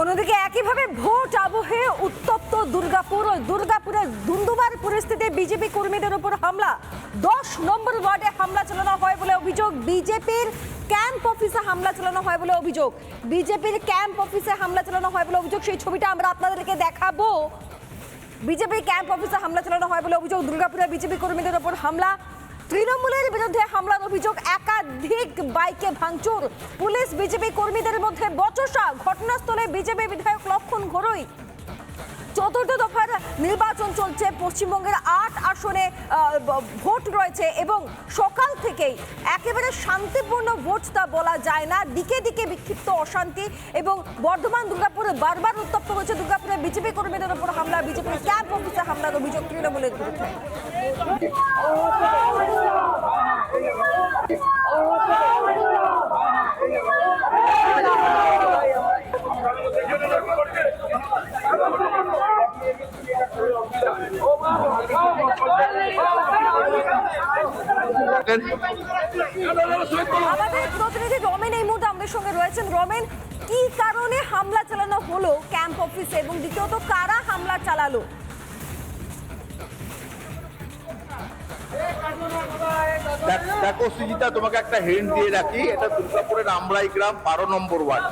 অন্যদিকে একইভাবে ভোট আবহে উত্তপ্ত দুর্গাপুর। দুর্গাপুরের দুন্দুবার পরিস্থিতি বিজেপি কর্মীদের উপর হামলা। দশ নম্বর ওয়ার্ডে হামলা চালানো হয় বলে অভিযোগ। বিজেপির ক্যাম্প অফিসে হামলা চালানো হয় বলে অভিযোগ। বিজেপির ক্যাম্প অফিসে হামলা চালানো হয় বলে অভিযোগ। সেই ছবিটা আমরা আপনাদেরকে দেখাবো। বিজেপি ক্যাম্প অফিসে হামলা চালানো হয় বলে অভিযোগ। দুর্গাপুরে বিজেপি কর্মীদের ওপর হামলা। তৃণমূলের বিরুদ্ধে হামলার অভিযোগ একাধিক বাইকে ভাঙচুর। পুলিশ, বিজেপি কর্মীদের মধ্যে বচসা। ঘটনাস্থলে বিজেপি বিধায়ক লক্ষণ ঘরুই। চতুর্থ দফার নির্বাচন চলছে। পশ্চিমবঙ্গের আট আসনে ভোট রয়েছে এবং সকাল থেকেই একেবারে শান্তিপূর্ণ ভোট তা বলা যায় না। দিকে দিকে বিক্ষিপ্ত অশান্তি এবং বর্ধমান, দুর্গাপুরে বারবার উত্তপ্ত হয়েছে। দুর্গাপুরে বিজেপি কর্মীদের উপর হামলা বিজেপির ক্যাম্প অফিসে হামলার অভিযোগ তৃণমূলের বিরুদ্ধে। আমাদের প্রতিনিধি রমেন এই মুহূর্তে আমাদের সঙ্গে রয়েছেন। রমেন কি কারণে হামলা চালানো হলো ক্যাম্প অফিসে এবং দ্বিতীয়ত কারা হামলা চালালো? দেখ- সুজিতা তোমাকে একটা হেন্ড দিয়ে রাখি। এটা দুর্গাপুরের আমরাই গ্রাম বারো নম্বর ওয়ার্ড।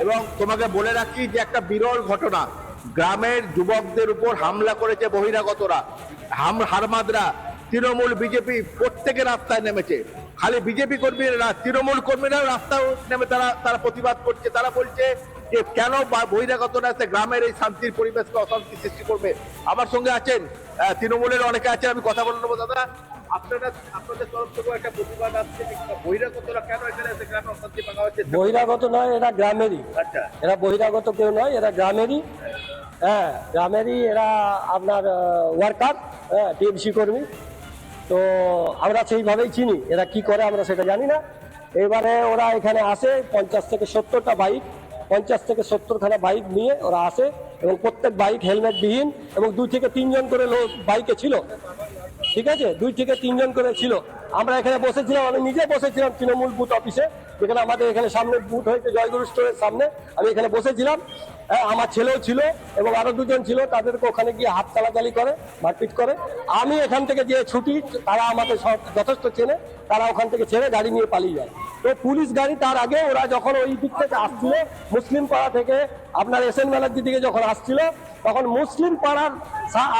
এবং তোমাকে বলে রাখি যে একটা বিরল ঘটনা। গ্রামের যুবকদের উপর হামলা করেছে বহিরাগতরা। হাম হারমাদরা। তৃণমূল বিজেপি প্রত্যেকে রাস্তায় নেমেছে। খালি বিজেপি কর্মীরা না তৃণমূল কর্মীরাও রাস্তায় নেমে তারা তারা প্রতিবাদ করছে। তারা বলছে যে কেন বা- বহিরাগতরা এসে গ্রামের এই শান্তির পরিবেশকে অশান্তি সৃষ্টি করবে। আমার সঙ্গে আছেন তৃণমূলের অনেকে আছেন আমি কথা বলে নেব। দাদা আপনারা আপনাদের তরফ থেকে একটা প্রতিবাদ আসছে বহিরাগতরা কেন এখানে এসে গ্রামে অশান্তি পাকা হচ্ছে বহিরাগত নয় এরা গ্রামেরই। আচ্ছা। এরা বহিরাগত কেউ নয় এরা গ্রামেরই। হ্যাঁ। গ্রামেরই এরা আপনার ওয়ার্কার হ্যাঁ টিএমসি কর্মী। তো আমরা সেইভাবেই চিনি, এরা কি করে আমরা সেটা জানি না। এবারে ওরা এখানে আসে, পঞ্চাশ থেকে সত্তরটা বাইক, পঞ্চাশ থেকে সত্তরখানা বাইক নিয়ে ওরা আসে এবং প্রত্যেক বাইক হেলমেট বিহীন এবং দুই থেকে তিনজন করে লোক বাইকে ছিল। ঠিক আছে? দুই থেকে তিনজন করে ছিল। আমরা এখানে বসেছিলাম, আমি নিজে বসেছিলাম তৃণমূল বুথ অফিসে, যেখানে আমাদের এখানে সামনে বুথ হয়েছে জয়গুরু স্টোরের সামনে। আমি এখানে বসেছিলাম। হ্যাঁ, আমার ছেলেও ছিল এবং আরও দুজন ছিল তাদেরকে ওখানে গিয়ে হাত চালাচালি করে মারপিট করে। আমি এখান থেকে যে ছুটি তারা আমাকে সব যথেষ্ট চেনে তারা ওখান থেকে ছেড়ে গাড়ি নিয়ে পালিয়ে যায়। তো পুলিশ গাড়ি তার আগে ওরা যখন ওই দিক থেকে আসছিল মুসলিম পাড়া থেকে আপনার এস এন ব্যানার্জি দিকে যখন আসছিল তখন মুসলিম পাড়ার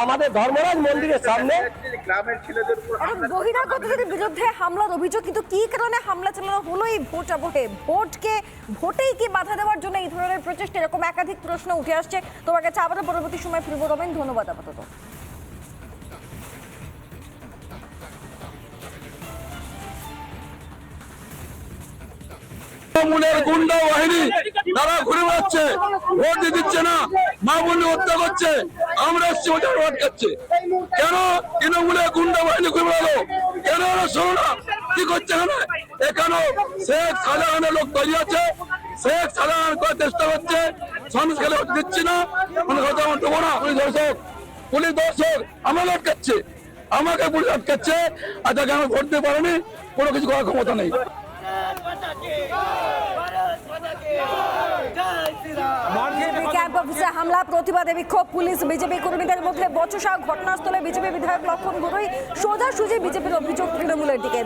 আমাদের ধর্মরাজ মন্দিরের সামনে বহিরাগতদের বিরুদ্ধে হামলার অভিযোগ কিন্তু কি কারণে হামলা চালানো হলো এই ভোট আবহে? ভোটকে ভোটেই কি বাধা দেওয়ার জন্য এই ধরনের প্রচেষ্টা এরকম একাধিক প্রশ্ন উঠে আসছে। তোমার কাছে আবারও পরবর্তী সময় ফিরব। রবেন ধন্যবাদ আপাতত। তৃণমূলের গুন্ডা বাহিনী তারা ঘুরে বেড়াচ্ছে। ভোট দিতে দিচ্ছে না। মা বোনে হত্যা করছে। আমরা এসছি ভোট খাচ্ছে। কেন তৃণমূলের গুন্ডা বাহিনী ঘুরে বেড়ালো? কেন ওরা শোনো না? কি করছে এখানে? এখানে শেখ শাহজাহানের লোক তৈরি আছে শেখ শাহজাহান করার চেষ্টা করছে। হতে দিচ্ছি না। কোনো কথা আমার দেবো না। পুলিশ দর্শক পুলিশ দর্শক আমরা আটকাচ্ছে আমাকে পুলিশ আটকাচ্ছে আর তাকে আমি ভোট দিতে পারিনি, কোনো কিছু করার ক্ষমতা নেই। ক্যাম্প প্রতিবাদে বিক্ষোভ, পুলিশ, বিজেপি কর্মীদের মধ্যে বচসা ঘটনাস্থলে বিজেপি বিধায়ক লক্ষণ গরুই সোজাসুজি বিজেপির অভিযোগ তৃণমূলের দিকে।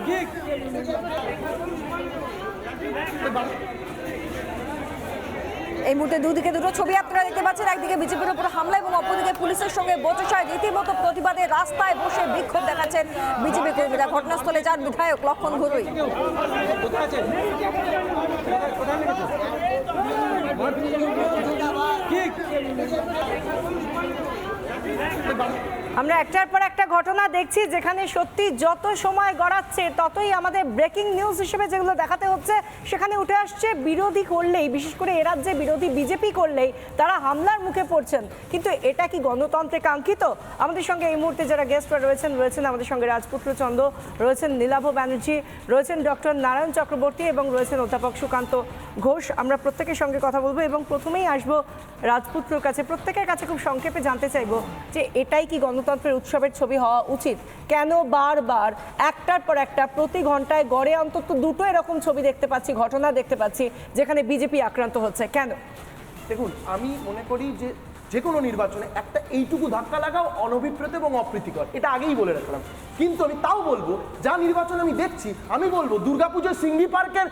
এই মুহূর্তে দুদিকে দুটো ছবি আপনারা দেখতে পাচ্ছেন। একদিকে বিজেপির উপর হামলা এবং অপরদিকে পুলিশের সঙ্গে বচসায় রীতিমতো প্রতিবাদে রাস্তায় বসে বিক্ষোভ দেখাচ্ছেন বিজেপি কর্মীরা। ঘটনাস্থলে যান বিধায়ক লক্ষণ ঘরুই আমরা একটার পর একটা ঘটনা দেখছি যেখানে সত্যি যত সময় গড়াচ্ছে, ততই আমাদের ব্রেকিং নিউজ হিসেবে যেগুলো দেখাতে হচ্ছে, সেখানে উঠে আসছে বিরোধী করলেই, বিশেষ করে এ রাজ্যে বিরোধী বিজেপি করলেই তারা হামলার মুখে পড়ছেন। কিন্তু এটা কি গণতন্ত্রে কাঙ্ক্ষিত? আমাদের সঙ্গে এই মুহূর্তে যারা গেস্টরা রয়েছেন রয়েছেন আমাদের সঙ্গে রাজপুত্র চন্দ্র, রয়েছেন নীলাভ ব্যানার্জি, রয়েছেন ডক্টর নারায়ণ চক্রবর্তী এবং রয়েছেন অধ্যাপক সুকান্ত ঘোষ। আমরা প্রত্যেকের সঙ্গে কথা বলব এবং প্রথমেই আসব রাজপুত্রর কাছে। প্রত্যেকের কাছে খুব সংক্ষেপে জানতে চাইব যে এটাই কি গণতন্ত্রের উৎসবের ছবি হওয়া উচিত। কেন বারবার একটার পর একটা প্রতি ঘন্টায় গড়ে অন্তত দুটো এরকম ছবি দেখতে পাচ্ছি ঘটনা দেখতে পাচ্ছি যেখানে বিজেপি আক্রান্ত হচ্ছে। কেন? দেখুন আমি মনে করি যে যে কোনো নির্বাচনে একটা এইটুকু ধাক্কা লাগাও অনভিপ্রেত এবং অপ্রীতিকর। এটা আগেই বলে রাখলাম। কিন্তু আমি তাও বলব যা নির্বাচন আমি দেখছি আমি বলব দুর্গাপুজোর সিঙ্গি পার্কের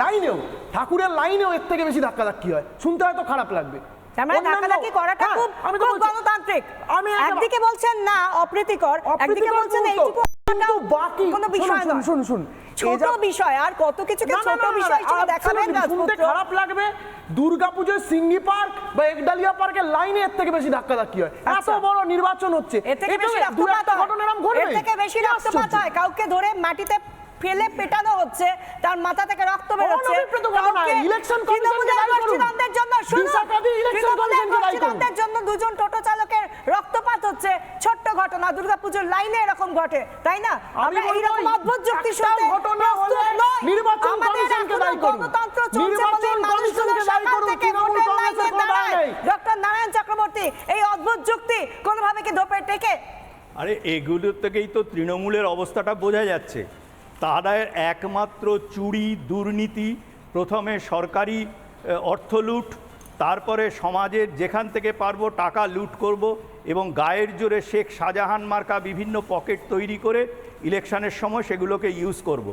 লাইনেও ঠাকুরের লাইনেও এর থেকে বেশি ধাক্কা ধাক্কি হয়। শুনতে হয়তো খারাপ লাগবে। তার মানে ধাক্কাধাক্কি করাটা হ্যাঁ, খুব আমি তো গণতান্ত্রিক। আমি একদিকে বলছেন না অপ্রীতিকর। একদিকে বলছেন। এইটুকু কিন্তু বাকি কোনো বিষয় নয়। শুনুন, শুনুন। ছোট বিষয় আর কত কিছুকে না, না, ছোট না, না, বিষয় হিসেবে দেখাবেন শুনতে খারাপ লাগবে। দুর্গাপুজোর সিঙ্গি পার্ক বা একডালিয়া পার্কের লাইনে এর থেকে বেশি ধাক্কা ধাক্কি হয়। এত আচ্ছা। বড় নির্বাচন হচ্ছে। এর থেকে বেশি রক্তপাত হয়। এর থেকে বেশি রক্তপাত হয়। কাউকে ধরে মাটিতে ফেলে পেটানো হচ্ছে তার মাথা থেকে রক্ত বেরোচ্ছে। অনভিপ্রেত ঘটনা, কাউকে election commission কে তৃণমূলের দায়ী করুন। জন্য শুনুন, দিশা কাদি তৃণমূলের commission কে দায়ী করুন। জন্য দুজন টোটো চালকের রক্তপাত হচ্ছে ছোট্ট ঘটনা দুর্গাপুজোর লাইনে এরকম ঘটে তাই না আমরা বলব এইরকম অদ্ভুত যুক্তি শুনতে ঘটনা হলে নির্বাচন কমিশনকে দায়ী করুন। গণতন্ত্র চলছে বলে মানুষগুলো কমিশনকে থেকে ভোটের লাইনে দাঁড়ায়। ডক্টর নারায়ণ চক্রবর্তী এই অদ্ভুত যুক্তি কোনোভাবে কি ধোপে টেকে আরে এগুলোর থেকেই তো তৃণমূলের অবস্থাটা বোঝা যাচ্ছে তারা একমাত্র চুরি দুর্নীতি প্রথমে সরকারি অর্থ লুট, তারপরে সমাজের যেখান থেকে পারব টাকা লুট করব এবং গায়ের জোরে শেখ শাহজাহান মার্কা বিভিন্ন পকেট তৈরি করে ইলেকশনের সময় সেগুলোকে ইউজ করব।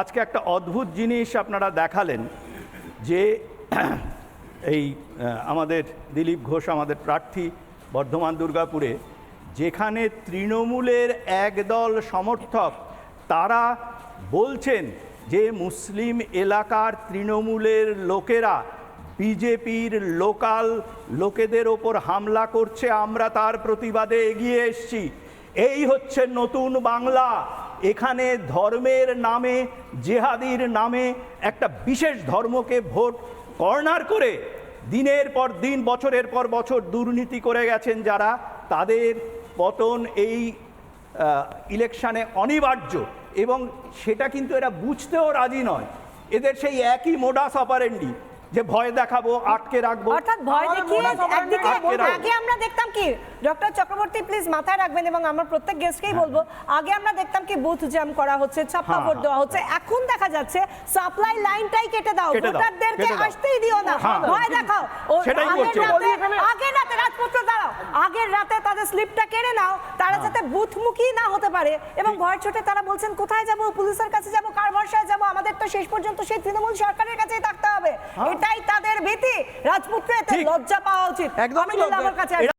আজকে একটা অদ্ভুত জিনিস আপনারা দেখালেন যে এই আমাদের দিলীপ ঘোষ, আমাদের প্রার্থী বর্ধমান দুর্গাপুরে যেখানে তৃণমূলের একদল সমর্থক, তারা বলছেন যে মুসলিম এলাকার তৃণমূলের লোকেরা বিজেপির লোকাল লোকেদের ওপর হামলা করছে, আমরা তার প্রতিবাদে এগিয়ে এসছি। এই হচ্ছে নতুন বাংলা। এখানে ধর্মের নামে, জেহাদির নামে একটা বিশেষ ধর্মকে ভোট কর্নার করে দিনের পর দিন, বছরের পর বছর দুর্নীতি করে গেছেন যারা। তাদের পতন এই ইলেকশানে অনিবার্য। এবং সেটা কিন্তু এরা বুঝতেও রাজি নয়। এদের সেই একই মোডাস অপারেন্ডি যে ভয় দেখাবো আটকে রাখব। অর্থাৎ ভয় দেখিয়ে একদিকে আগে আমরা দেখতাম কি ডক্টর চক্রবর্তী প্লিজ মাথায় রাখবেন এবং আমরা প্রত্যেক গেস্টকেই বলব আগে আমরা দেখতাম কি বুথ জ্যাম করা হচ্ছে ছাপ্পা হ্যাঁ, ভোট হ্যাঁ। দেওয়া হচ্ছে এখন দেখা যাচ্ছে সাপ্লাই লাইনটাই কেটে দাও কেটে দাও, ভোটারদেরকে আসতেই দিও না। হ্যাঁ। ভয় দেখাও। ও সেটাই আগের করছে। রাতে- আগের রাতে রাজপুত্র দাঁড়াও আগের রাতে তাদের স্লিপটা কেড়ে নাও তারা হ্যাঁ। যাতে বুথমুখী না হতে পারে। এবং ভয় ছোটে তারা বলছেন কোথায় যাব? পুলিশের কাছে যাব? কার ভরসায় যাব? আমাদের তো শেষ পর্যন্ত সেই তৃণমূল সরকারের কাছেই থাকতে হবে। এটাই তাদের ভীতি। রাজপুত্র এতে লজ্জা পাওয়া উচিত। একদমই আমি আমার কাছে।